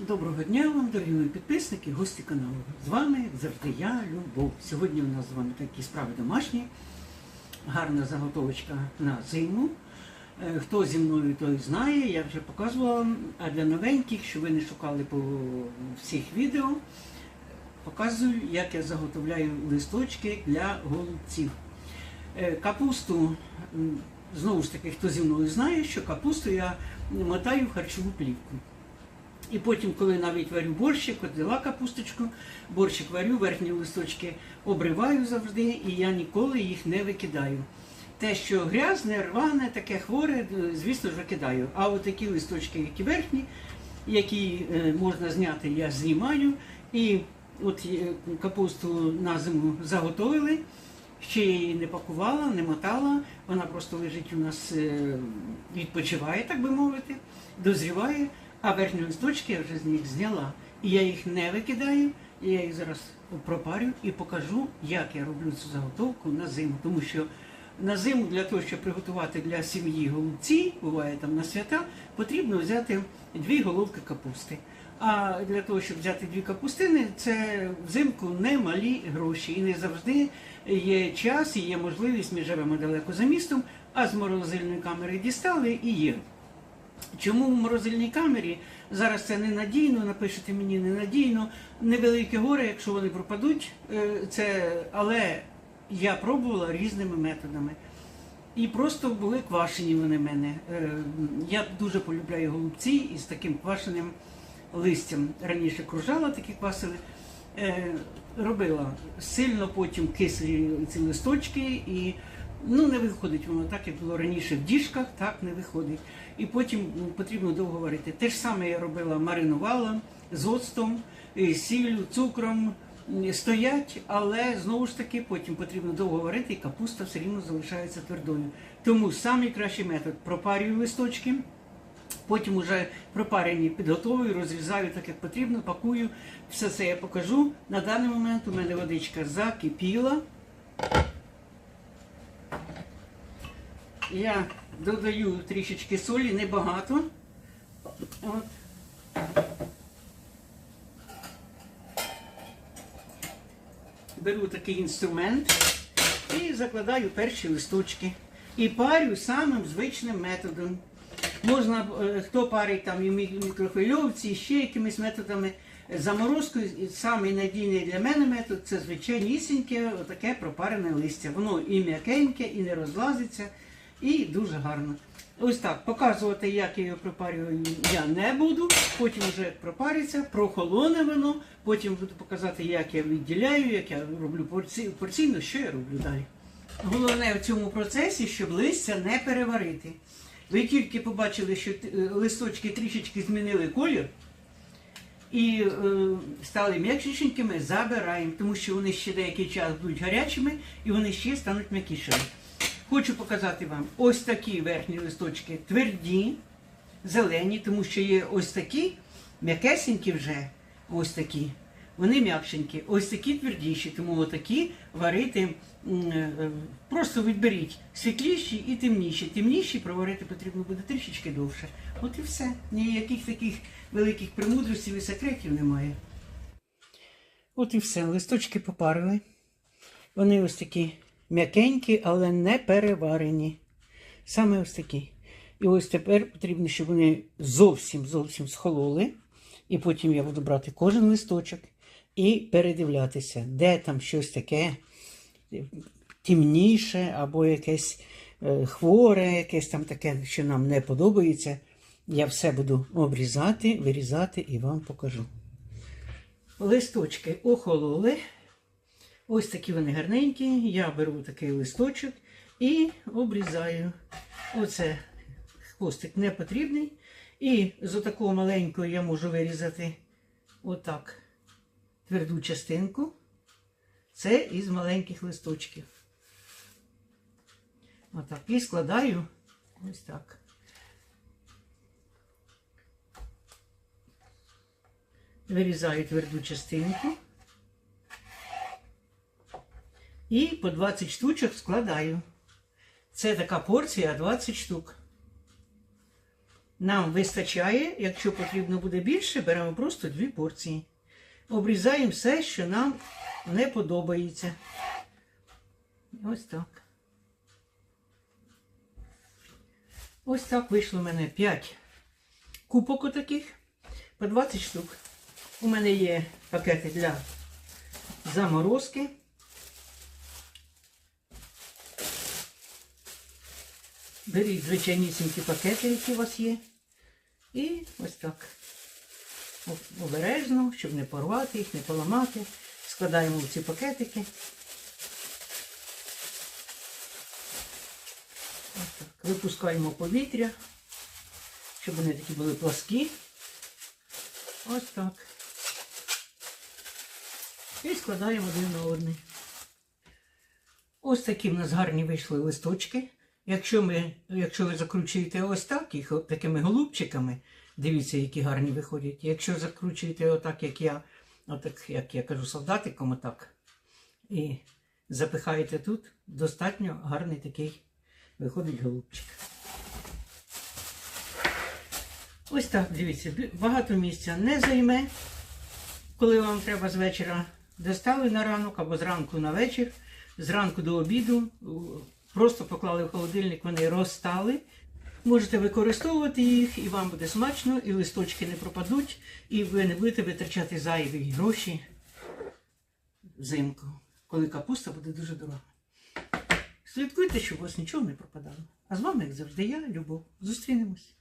Доброго дня вам, дорогі мої підписники, гості каналу. З вами завжди я, Любов. Сьогодні у нас з вами такі справи домашні, гарна заготовочка на зиму. Е, Хто зі мною, той знає, я вже показувала. А для новеньких, що ви не шукали по всіх відео, показую, як я заготовляю листочки для голубців. Е, Капусту, знову ж таки, хто зі мною знає, що капусту я мотаю в харчову плівку. І потім, коли навіть варю борщик, от взяла капусточку, борщик варю, верхні листочки обриваю завжди, і я ніколи їх не викидаю. Те, що грязне, рване, таке хворе, звісно ж, викидаю. А от такі листочки, які верхні, які е, можна зняти, я знімаю. І от е, капусту на зиму заготовили. Ще її не пакувала, не мотала. Вона просто лежить у нас, е, відпочиває, так би мовити, дозріває. А верхні листочки я вже з них зняла. І я їх не викидаю, я їх зараз пропарю і покажу, як я роблю цю заготовку на зиму. Тому що на зиму для того, щоб приготувати для сім'ї голубці, буває там на свята, потрібно взяти дві головки капусти. А для того, щоб взяти дві капустини, це взимку немалі гроші. І не завжди є час і є можливість, ми живемо далеко за містом, а з морозильної камери дістали і є. Чому в морозильній камері зараз це ненадійно, напишете мені ненадійно, невеликі гори, якщо вони пропадуть, е, це, але я пробувала різними методами. І просто були квашені вони в мене. Е, Я дуже полюбляю голубці із таким квашеним листям. Раніше кружала такі квасили. Е, Робила сильно потім кислі ці листочки і ну не виходить воно так, як було раніше в діжках, так не виходить. І потім ну, потрібно довго варити. Те ж саме я робила, маринувала з оцтом, сіллю, цукром. Стоять, але знову ж таки потім потрібно довго варити, і капуста все рівно залишається твердою. Тому найкращий метод пропарюю листочки, потім уже пропарені підготовую, розрізаю так, як потрібно, пакую. Все це я покажу. На даний момент у мене водичка закипіла. Я додаю трішечки солі, небагато. От. Беру такий інструмент і закладаю перші листочки. І парю самим звичним методом. Можна, е, хто парить там і мікрохвильовці, і ще якимись методами. Заморозкою, самий надійний для мене метод це звичайнісіньке, отаке пропарене листя. Воно і м'якеньке, і не розлазиться, і дуже гарно. Ось так, показувати, як я його пропарюю, я не буду. Потім вже пропариться, прохолоне воно, потім буду показати, як я відділяю, як я роблю порці- порційно, що я роблю далі. Головне в цьому процесі, щоб листя не переварити. Ви тільки побачили, що е, листочки трішечки змінили колір і е, стали м'якшенькими, забираємо, тому що вони ще деякий час будуть гарячими і вони ще стануть м'якішими. Хочу показати вам ось такі верхні листочки тверді, зелені, тому що є ось такі м'якесенькі вже, ось такі. Вони м'якшенькі, ось такі твердіші, тому отакі варити е, просто відберіть світліші і темніші. Темніші проварити потрібно буде трішечки довше. От і все. Ніяких таких великих премудростей і секретів немає. От і все. Листочки попарили. Вони ось такі м'якенькі, але не переварені. Саме ось такі. І ось тепер потрібно, щоб вони зовсім зовсім схололи. І потім я буду брати кожен листочок і передивлятися, де там щось таке е, темніше, або якесь е, хворе, якесь там таке, що нам не подобається. Я все буду обрізати, вирізати і вам покажу. Листочки охололи. Ось такі вони гарненькі. Я беру такий листочок і обрізаю. Оце хвостик не потрібний. І з отакого маленького я можу вирізати отак тверду частинку. Це із маленьких листочків. Отак. І складаю ось так. Вирізаю тверду частинку. І по 20 штучок складаю. Це така порція 20 штук. Нам вистачає, якщо потрібно буде більше, беремо просто дві порції. Обрізаємо все, що нам не подобається. Ось так. Ось так вийшло в мене 5 купок отаких по 20 штук. У мене є пакети для заморозки. Беріть звичайнісінькі пакети, які у вас є. І ось так. Обережно, щоб не порвати їх, не поламати. Складаємо в ці пакетики. Випускаємо повітря, щоб вони такі були пласкі. Ось так. І складаємо один на один. Ось такі в нас гарні вийшли листочки. Якщо, ми, якщо ви закручуєте ось так, їх такими голубчиками, дивіться, які гарні виходять. Якщо закручуєте отак, як я, отак, як я кажу, солдатиком, отак, і запихаєте тут, достатньо гарний такий виходить голубчик. Ось так, дивіться, багато місця не займе, коли вам треба з вечора достали на ранок або зранку на вечір, зранку до обіду, просто поклали в холодильник, вони розстали. Можете використовувати їх, і вам буде смачно, і листочки не пропадуть, і ви не будете витрачати зайві гроші взимку, коли капуста буде дуже дорога. Слідкуйте, щоб у вас нічого не пропадало. А з вами, як завжди, я, Любов. Зустрінемось.